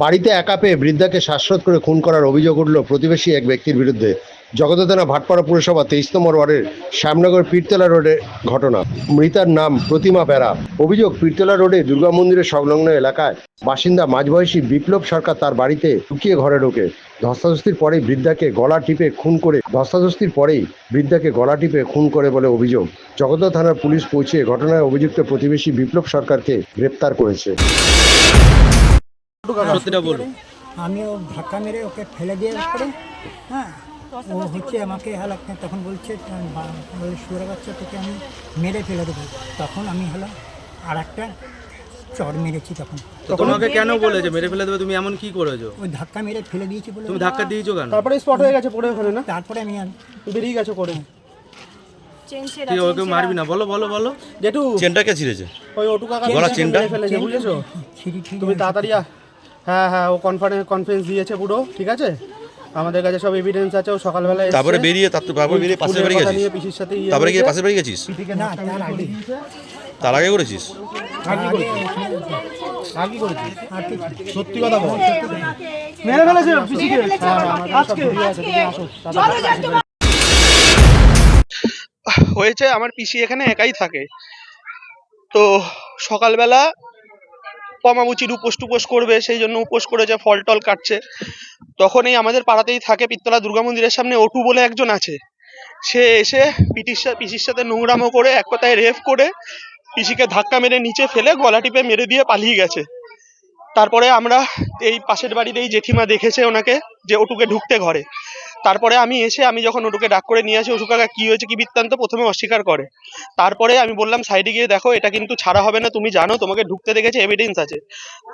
বাড়িতে একা পেয়ে বৃদ্ধাকে শ্বাসরোধ করে খুন করার অভিযোগ উঠল প্রতিবেশী এক ব্যক্তির বিরুদ্ধে। জগদ্দল থানা ভাটপাড়া পুরসভা তেইশ নম্বর ওয়ার্ডের শ্যামনগর পীরতলা রোডের ঘটনা। মৃতার নাম প্রতিমা বেরা অভিযোগ, পীরতলা রোডে দুর্গা মন্দিরের সংলগ্ন এলাকায় বাসিন্দা মাঝবয়সী বিপ্লব সরকার তার বাড়িতে লুকিয়ে ঘরে ঢোকে। ধস্তাধস্তির পরেই বৃদ্ধাকে গলা টিপে খুন করে ধস্তাধস্তির পরেই বৃদ্ধাকে গলা টিপে খুন করে বলে অভিযোগ। জগদ্দল থানার পুলিশ পৌঁছে ঘটনায় অভিযুক্ত প্রতিবেশী বিপ্লব সরকারকে গ্রেপ্তার করেছে। সত্যিটা বলুন। আমি ও ধাক্কা মেরে ওকে ফেলে দিয়ে পরে হ্যাঁ ও হচ্ছে আমাকে হলো তখন বলছে সুরে বাচ্চা তোকে আমি মেরে ফেলে দেবো। তখন আমি হলো আর একটা চড় মেরেছি তখন। তো তোমাকে কেন বলেছে মেরে ফেলে দেবে তুমি এমন কি করেছ? ওই ধাক্কা মেরে ফেলে দিয়েছি বলে তুমি ধাক্কা দিয়েছ কেন? তারপরে স্পট হয়ে গেছে পড়ে ওখানে না? তারপরে আমি আর বেরিয়ে গেছে করে ঠিক ওকে মারবি না বলো বলো বলো। জেঠু চেনটা কে ছিঁড়েছে? ওই ওটু কাকা গলা চেনটা? ফেলেছে বুঝেছ? তুমি তাড়াতাড়ি আ- হ্যাঁ হ্যাঁ ও কনফারেন্স কনফারেন্স দিয়েছে পুরো ঠিক আছে? আমাদের কাছে সব এভিডেন্স আছে ও সকালবেলা। তারপরে বেরিয়ে তার তারপরে বেরিয়ে পাশে বাড়ি কথা গেছিস? নিয়ে পিসির সাথে তারপরে গিয়ে। পাশের বাড়ি গেছিস? না তার আগে। তার আগে করেছিস? সত্যি কথা বল। মেরে ফেলেছে পিসিকে। হ্যাঁ তাড়াতাড়ি। হয়েছে আমার পিসি এখানে একাই থাকে। তো সকালবেলা পমামুচির উপোস টুপোস করবে, সেই জন্য উপোস করেছে ফল টল কাটছে। তখন এই আমাদের পাড়াতেই থাকে পিত্তলা দুর্গা মন্দিরের সামনে অটু বলে একজন আছে। সে এসে পিটির পিসির সাথে নোংরামো করে এক কথায় রেফ করে পিসিকে ধাক্কা মেরে নিচে ফেলে গলা টিপে মেরে দিয়ে পালিয়ে গেছে। তারপরে আমরা এই পাশের বাড়ির এই জেঠিমা দেখেছে ওনাকে যে ওটুকে ঢুকতে ঘরে। তারপরে আমি এসে, আমি যখন ওটুকে ডাক করে নিয়ে আসি ওটু কাকা, কি হয়েছে? কি বৃত্তান্ত? প্রথমে অস্বীকার করে। তারপরে আমি বললাম, সাইডে গিয়ে দেখো, এটা কিন্তু ছাড়া হবে না, তুমি জানো, তোমাকে ঢুকতে দেখেছে এভিডেন্স আছে।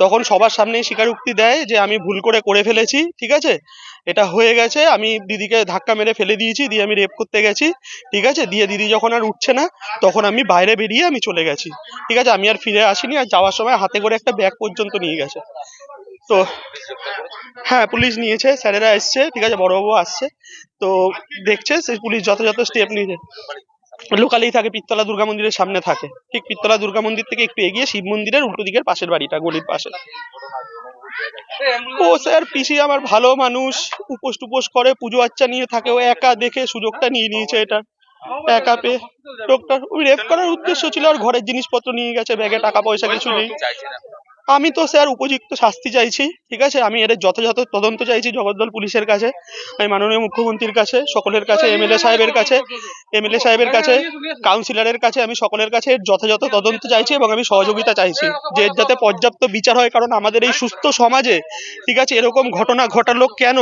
তখন সবার সামনেই স্বীকারোক্তি দেয় যে, আমি ভুল করে করে ফেলেছি, ঠিক আছে? এটা হয়ে গেছে, আমি দিদিকে ধাক্কা মেরে ফেলে দিয়েছি, দিয়ে আমি রেপ করতে গেছি, ঠিক আছে? দিয়ে দিদি যখন আর উঠছে না, তখন আমি বাইরে বেরিয়ে আমি চলে গেছি, ঠিক আছে? আমি আর ফিরে আসিনি, আর যাওয়ার সময় হাতে করে একটা ব্যাগ পর্যন্ত নিয়ে গেছে। তো হ্যাঁ পুলিশ নিয়েছে, স্যারেরা এসছে, ঠিক আছে, বড়বাবু আসছে, তো দেখছে, সে পুলিশ যথাযথ স্টেপ নিয়েছে। লোকালেই থাকে পিত্তলা দুর্গা মন্দিরের সামনে থাকে, ঠিক পিত্তলা দুর্গা মন্দির থেকে একটু এগিয়ে শিব মন্দিরের উল্টো দিকের পাশের বাড়িটা, গলির পাশে। ও স্যার, পিসি আমার ভালো মানুষ, উপোস টুপোস করে, পুজো আচ্চা নিয়ে থাকে, ও একা দেখে সুযোগটা নিয়ে নিয়েছে এটা, একা পেয়ে। লোকটা ওই রেপ করার উদ্দেশ্য ছিল, আর ঘরের জিনিসপত্র নিয়ে গেছে ব্যাগে টাকা পয়সা কিছু নেই। আমি তো স্যার উপযুক্ত শাস্তি চাইছি, ঠিক আছে? আমি এর যথাযথ তদন্ত চাইছি জগদ্দল পুলিশের কাছে, আমি মাননীয় মুখ্যমন্ত্রীর কাছে, সকলের কাছে, এমএলএ সাহেবের কাছে, এমএলএ সাহেবের কাছে, কাউন্সিলরের কাছে, আমি সকলের কাছে এর যথাযথ তদন্ত চাইছি এবং আমি সহযোগিতা চাইছি, যে যাতে পর্যাপ্ত বিচার হয়, কারণ আমাদের এই সুস্থ সমাজে, ঠিক আছে, এরকম ঘটনা ঘটালো কেন?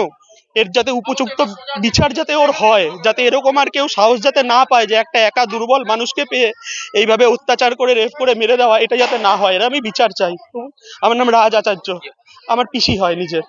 এর যাতে উপযুক্ত বিচার যাতে ওর হয় যাতে এরকম আর কেউ সাহস যাতে না পায় যে একটা একা দুর্বল মানুষকে পেয়ে এইভাবে অত্যাচার করে রেপ করে মেরে দেওয়া এটা যাতে না হয় এর আমি বিচার চাই। আমার নাম রাজ আচার্য। আমার পিসি হয় নিজের।